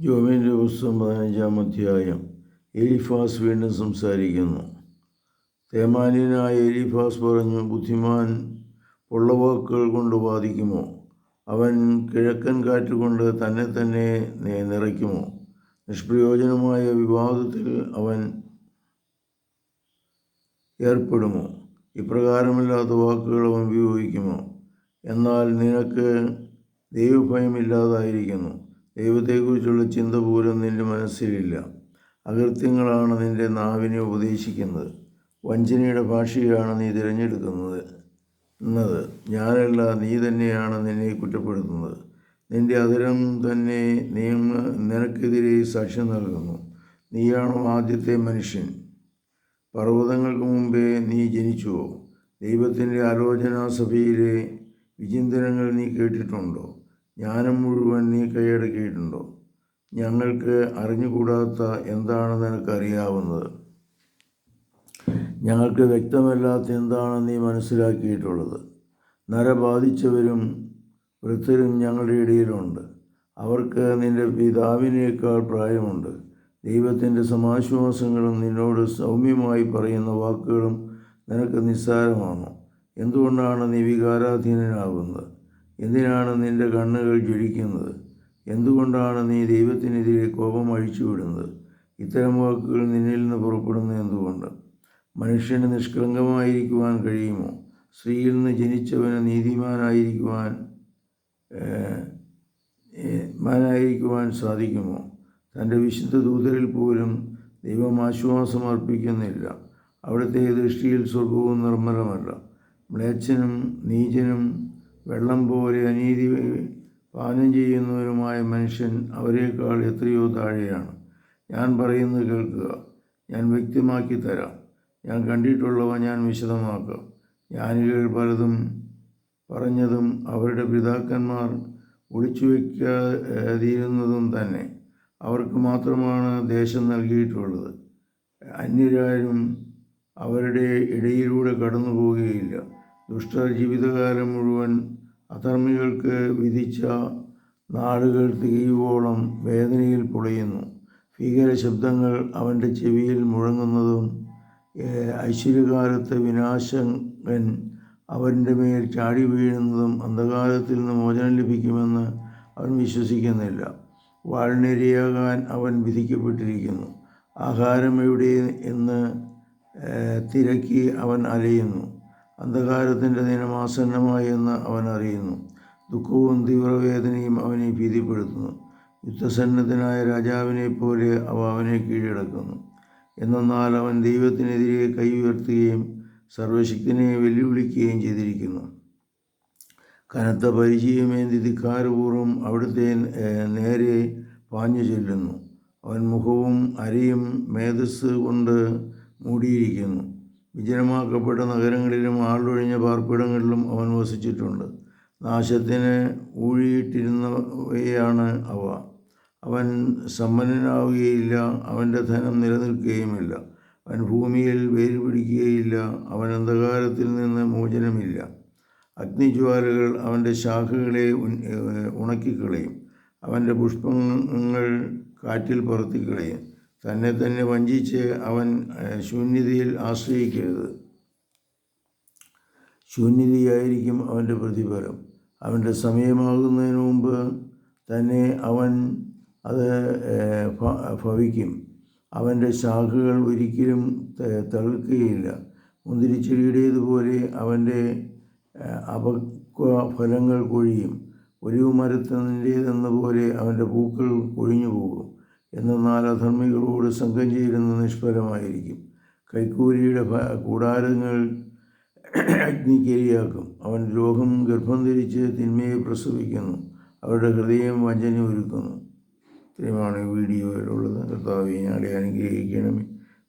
ജോബിന്റെ പുസ്തകം പതിനഞ്ചാം അധ്യായം. എലിഫാസ് വീണ്ടും സംസാരിക്കുന്നു. തേമാനിയനായ എലിഫാസ് പറഞ്ഞു ബുദ്ധിമാൻ പൊള്ളവാക്കുകൾ കൊണ്ട് ബാധിക്കുമോ അവൻ കിഴക്കൻ കാറ്റുകൊണ്ട് തന്നെ തന്നെ നിറയ്ക്കുമോ? നിഷ്പ്രയോജനമായ വിവാദത്തിൽ അവൻ ഏർപ്പെടുമോ? ഇപ്രകാരമില്ലാത്ത വാക്കുകൾ അവൻ ഉപയോഗിക്കുമോ? എന്നാൽ നിനക്ക് ദൈവഭയമില്ലാതായിരിക്കുന്നു. ദൈവത്തെക്കുറിച്ചുള്ള ചിന്ത പോലും നിന്റെ മനസ്സിലില്ല. അകൃത്യങ്ങളാണ് നിന്റെ നാവിനെ ഉപദേശിക്കുന്നത്. വഞ്ചനയുടെ ഭാഷയാണ് നീ തിരഞ്ഞെടുക്കുന്നത്. എന്നത് ഞാനല്ല നീ തന്നെയാണ് നിന്നെ കുറ്റപ്പെടുത്തുന്നത്. നിന്റെ അതിരം തന്നെ നിയമ നിനക്കെതിരെ സാക്ഷ്യം നൽകുന്നു. നീയാണോ ആദ്യത്തെ മനുഷ്യൻ? പർവതങ്ങൾക്ക് മുമ്പേ നീ ജനിച്ചുവോ? ദൈവത്തിന്റെ ആലോചനാ സഭയിലെ വിചിന്തനങ്ങൾ നീ കേട്ടിട്ടുണ്ടോ? ജ്ഞാനം മുഴുവൻ നീ കൈയടക്കിയിട്ടുണ്ടോ? ഞങ്ങൾക്ക് അറിഞ്ഞുകൂടാത്ത എന്താണ് നിനക്കറിയാവുന്നത് ഞങ്ങൾക്ക് വ്യക്തമല്ലാത്ത എന്താണ് നീ മനസ്സിലാക്കിയിട്ടുള്ളത്. നര ബാധിച്ചവരും വൃദ്ധരും ഞങ്ങളുടെ ഇടയിലുണ്ട്. അവർക്ക് നിന്റെ പിതാവിനേക്കാൾ പ്രായമുണ്ട്. ദൈവത്തിന്റെ സമാശ്വാസങ്ങളും നിന്നോട് സൗമ്യമായി പറയുന്ന വാക്കുകളും നിനക്ക് നിസ്സാരമാണോ? എന്തുകൊണ്ടാണ് നീ വികാരാധീനനാകുന്നത്? എന്തിനാണ് നിന്റെ കണ്ണുകൾ ജ്വലിക്കുന്നത്? എന്തുകൊണ്ടാണ് നീ ദൈവത്തിനെതിരെ കോപം അഴിച്ചുവിടുന്നത്? ഇത്തരം വാക്കുകൾ നിന്നിൽ നിന്ന് പുറപ്പെടുന്നു എന്തുകൊണ്ട്? മനുഷ്യന് നിഷ്കളങ്കമായിരിക്കുവാൻ കഴിയുമോ? സ്ത്രീയിൽ നിന്ന് ജനിച്ചവന് നീതിമാനായിരിക്കുവാൻ മാനായിരിക്കുവാൻ സാധിക്കുമോ? തന്റെ വിശുദ്ധ ദൂതരിൽ പോലും ദൈവം ആശ്വാസം അർപ്പിക്കുന്നില്ല. അവിടുത്തെ ദൃഷ്ടിയിൽ സ്വർഗവും നിർമ്മലമല്ല. മ്ലേച്ഛനും നീചനും വെള്ളം പോലെ അനീതി പാനം ചെയ്യുന്നവരുമായ മനുഷ്യൻ അവരെക്കാൾ എത്രയോ താഴെയാണ്. ഞാൻ പറയുന്നത് കേൾക്കുക. ഞാൻ വ്യക്തമാക്കി തരാം. ഞാൻ കണ്ടിട്ടുള്ളവ ഞാൻ വിശദമാക്കാം. ജ്ഞാനികൾ പലതും പറഞ്ഞതും അവരുടെ പിതാക്കന്മാർ ഒളിച്ചു വയ്ക്കാതിരുന്നതും തന്നെ അവർക്ക് മാത്രമാണ് ദേശം നൽകിയിട്ടുള്ളത്. അന്യരാരും അവരുടെ ഇടയിലൂടെ കടന്നു പോവുകയില്ല ദുഷ്ട ജീവിതകാലം മുഴുവൻ അധർമ്മികൾക്ക് വിധിച്ച നാടുകൾ തികയുവോളം വേദനയിൽ പൊളിയുന്നു. ഭീകര ശബ്ദങ്ങൾ അവന്റെ ചെവിയിൽ മുഴങ്ങുന്നതും ഐശ്വര്യകാലത്ത് വിനാശകൻ അവന്റെ മേൽ ചാടി വീഴുന്നതും അന്ധകാരത്തിൽ നിന്ന് മോചനം ലഭിക്കുമെന്ന് അവൻ വിശ്വസിക്കുന്നില്ല. വാൾനിരയാകാൻ അവൻ വിധിക്കപ്പെട്ടിരിക്കുന്നു. ആഹാരം എവിടെ എന്ന് തിരക്കി അവൻ അലയുന്നു. അന്ധകാരത്തിന്റെ ദിനം ആസന്നമായി എന്ന് അവൻ അറിയുന്നു. ദുഃഖവും തീവ്രവേദനയും അവനെ ഭീതിപ്പെടുത്തുന്നു. യുദ്ധസന്നദ്ധനായ രാജാവിനെ പോലെ അവ അവനെ കീഴടക്കുന്നു. എന്നാൽ അവൻ ദൈവത്തിനെതിരെ കൈ ഉയർത്തുകയും സർവശക്തിനെ വെല്ലുവിളിക്കുകയും ചെയ്തിരിക്കുന്നു. കനത്ത പരിചയമേന്തി ധിക്കാരപൂർവം അവിടുത്തെ നേരെ പാഞ്ഞു ചെല്ലുന്നു. അവൻ മുഖവും അരയും മേധസ് കൊണ്ട് മൂടിയിരിക്കുന്നു. വിജനമാക്കപ്പെട്ട നഗരങ്ങളിലും ആളൊഴിഞ്ഞ പാർപ്പിടങ്ങളിലും അവൻ വസിച്ചിട്ടുണ്ട്. നാശത്തിന് ഊഴിയിട്ടിരുന്നവയാണ് അവ. അവൻ സമ്പന്നനാവുകയില്ല അവന്റെ ധനം നിലനിൽക്കുകയുമില്ല. അവൻ ഭൂമിയിൽ വേര് പിടിക്കുകയില്ല അവൻ അന്ധകാരത്തിൽ നിന്ന് മോചനമില്ല. അഗ്നിജ്വാലകൾ അവന്റെ ശാഖകളെ ഉണക്കിക്കളയും. അവന്റെ പുഷ്പങ്ങൾ കാറ്റിൽ പറത്തിക്കളയും. തന്നെ തന്നെ വഞ്ചിച്ച് അവൻ ശൂന്യതയിൽ ആശ്രയിക്കരുത്. ശൂന്യതയായിരിക്കും അവന്റെ പ്രതിഫലം. അവന്റെ സമയമാകുന്നതിന് മുമ്പ് തന്നെ അവൻ അത് ഭവിക്കും. അവന്റെ ശാഖകൾ ഒരിക്കലും തളിർക്കുകയില്ല മുന്തിരിച്ചെടിയുടേതുപോലെ അവന്റെ അപക്വ ഫലങ്ങൾ കൊഴിയും. ഒലിവ് മരത്തിന്റേതെന്ന പോലെ അവന്റെ പൂക്കൾ കൊഴിഞ്ഞു പോകും എന്നാൽ അധർമ്മികളോട് സംഘം ചേരുന്ന നിഷ്ഫലമായിരിക്കും. കൈക്കൂലിയുടെ കൂടാരങ്ങൾ അഗ്നിക്കരിയാക്കും അവൻ രോഗം ഗർഭം ധരിച്ച് തിന്മയെ പ്രസവിക്കുന്നു. അവരുടെ ഹൃദയം വഞ്ചന ഒരുക്കുന്നു. ഇത്രയുമാണ് ഈ വീഡിയോയിലുള്ളത്. കർത്താവ് അനുഗ്രഹിക്കണമേ.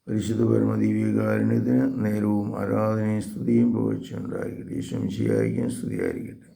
പരിശുദ്ധ പരമദിവ്യകാരുണ്യത്തിന് നേരവും ആരാധനയും സ്തുതിയും പുകഴ്ചയുണ്ടായിരിക്കട്ടെ ഈശ്വം സ്തുതിയായിരിക്കട്ടെ.